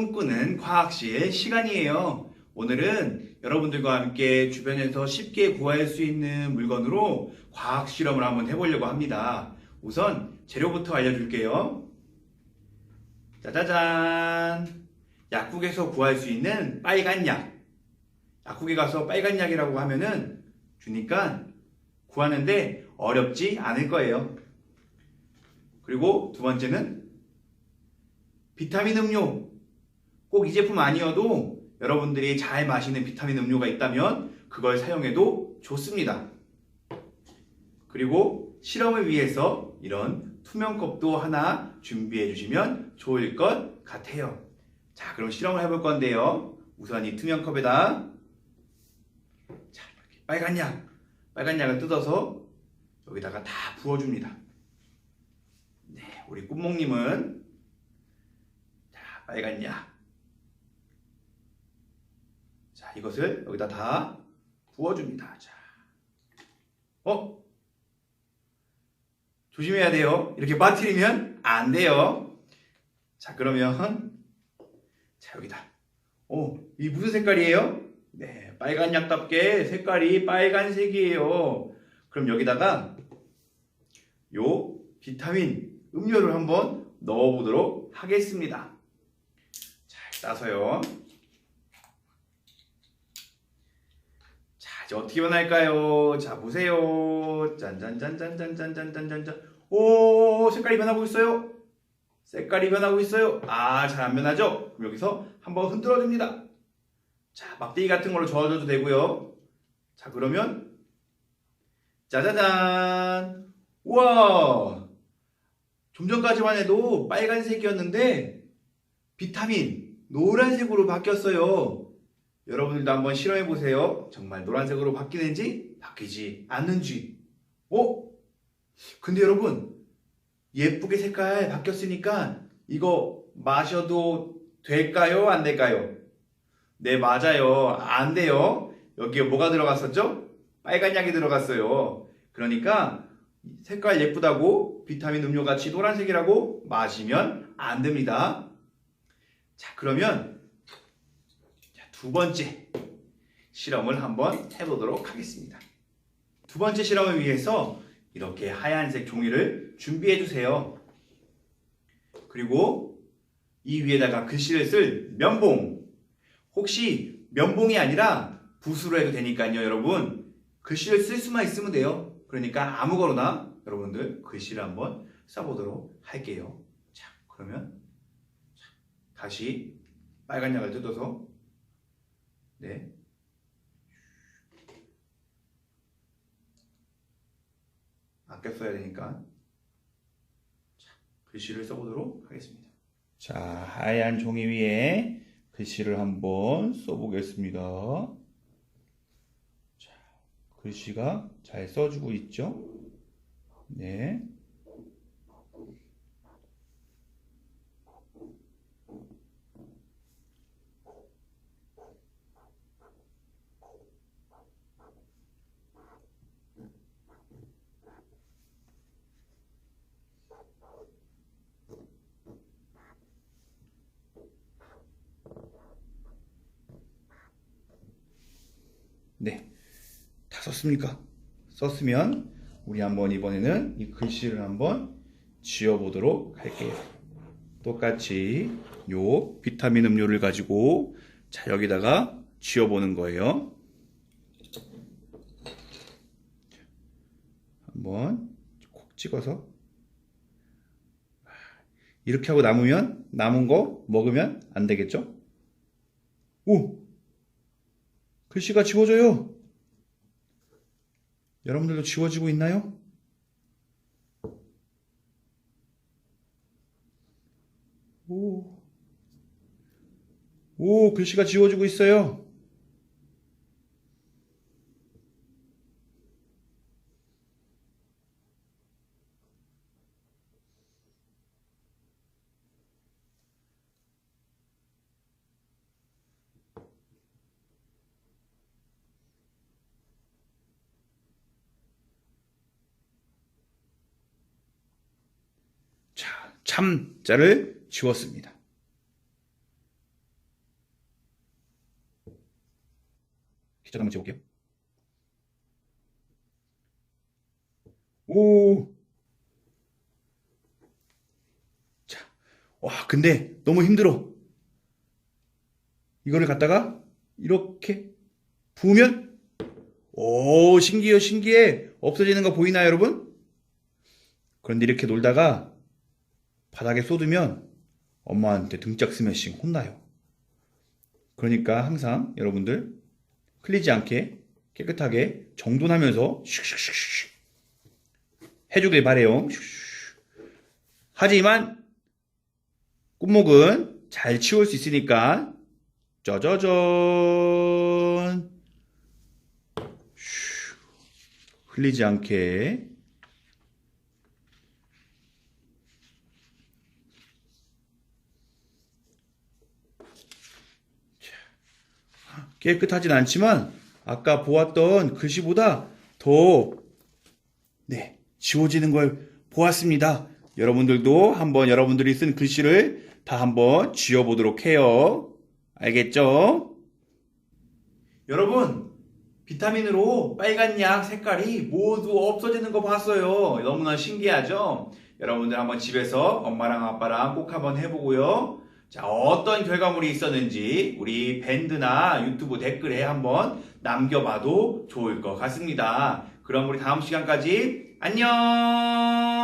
꿈꾸는 과학실 시간이에요. 오늘은 여러분들과 함께 주변에서 쉽게 구할 수 있는 물건으로 과학 실험을 한번 해보려고 합니다. 우선 재료부터 알려줄게요. 짜자잔! 약국에서 구할 수 있는 빨간 약. 약국에 가서 빨간 약이라고 하면은 주니까 구하는데 어렵지 않을 거예요. 그리고 두 번째는 비타민 음료. 꼭 이 제품 아니어도 여러분들이 잘 마시는 비타민 음료가 있다면 그걸 사용해도 좋습니다. 그리고 실험을 위해서 이런 투명 컵도 하나 준비해 주시면 좋을 것 같아요. 자, 그럼 실험을 해볼 건데요. 우선 이 투명 컵에다 자, 이렇게 빨간 약, 빨간 약을 뜯어서 여기다가 다 부어줍니다. 네, 우리 꿈몽님은 자, 빨간 약. 자, 이것을 여기다 다 부어줍니다. 자, 어? 조심해야 돼요. 이렇게 빠뜨리면 안 돼요. 자, 그러면 자, 여기다. 오, 이 무슨 색깔이에요? 네, 빨간 약답게 색깔이 빨간색이에요. 그럼 여기다가 요 비타민 음료를 한번 넣어보도록 하겠습니다. 잘 따서요. 자, 이제 어떻게 변할까요? 자, 보세요. 짠짠짠짠짠짠짠짠짠짠. 오, 색깔이 변하고 있어요. 색깔이 변하고 있어요. 아, 잘 안 변하죠? 그럼 여기서 한번 흔들어 줍니다. 자, 막대기 같은 걸로 저어줘도 되고요. 자, 그러면 짜자잔! 우와! 좀 전까지만 해도 빨간색이었는데 비타민 노란색으로 바뀌었어요. 여러분들도 한번 실험해 보세요. 정말 노란색으로 바뀌는지 바뀌지 않는지. 어? 근데 여러분 예쁘게 색깔 바뀌었으니까 이거 마셔도 될까요? 안 될까요? 네, 맞아요. 안 돼요. 여기에 뭐가 들어갔었죠? 빨간 약이 들어갔어요. 그러니까 색깔 예쁘다고 비타민 음료 같이 노란색이라고 마시면 안 됩니다. 자, 그러면 자, 두 번째 실험을 한번 해보도록 하겠습니다. 두 번째 실험을 위해서 이렇게 하얀색 종이를 준비해 주세요. 그리고 이 위에다가 글씨를 쓸 면봉. 혹시 면봉이 아니라 붓으로 해도 되니까요, 여러분. 글씨를 쓸 수만 있으면 돼요. 그러니까 아무거나 여러분들 글씨를 한번 써보도록 할게요. 자, 그러면 자, 다시 빨간 약을 뜯어서 네. 아껴 써야 되니까 자, 글씨를 써보도록 하겠습니다. 자, 하얀 종이 위에 글씨를 한번 써보겠습니다. 자, 글씨가 잘 써주고 있죠? 네. 네. 다 썼습니까? 썼으면 우리 한번 이번에는 이 글씨를 한번 지워보도록 할게요. 똑같이 요 비타민 음료를 가지고 자 여기다가 지워보는 거예요. 한번 콕 찍어서 이렇게 하고 남으면 남은 거 먹으면 안 되겠죠? 오! 글씨가 지워져요. 여러분들도 지워지고 있나요? 오. 오, 글씨가 지워지고 있어요. 참자를 지웠습니다. 기자 한번 지울게요. 오. 자, 와, 근데 너무 힘들어. 이거를 갖다가 이렇게 부으면 오 신기해요 신기해 없어지는 거 보이나요 여러분? 그런데 이렇게 놀다가 바닥에 쏟으면 엄마한테 등짝 스매싱 혼나요. 그러니까 항상 여러분들 흘리지 않게 깨끗하게 정돈하면서 슉슉슉슉 해주길 바래요. 하지만 꿈목은 잘 치울 수 있으니까 짜자잔 슉. 흘리지 않게 깨끗하진 않지만 아까 보았던 글씨보다 더 네, 지워지는 걸 보았습니다. 여러분들도 한번 여러분들이 쓴 글씨를 다 한번 지워보도록 해요. 알겠죠? 여러분, 비타민으로 빨간 약 색깔이 모두 없어지는 거 봤어요. 너무나 신기하죠? 여러분들 한번 집에서 엄마랑 아빠랑 꼭 한번 해보고요. 자, 어떤 결과물이 있었는지 우리 밴드나 유튜브 댓글에 한번 남겨봐도 좋을 것 같습니다. 그럼 우리 다음 시간까지 안녕!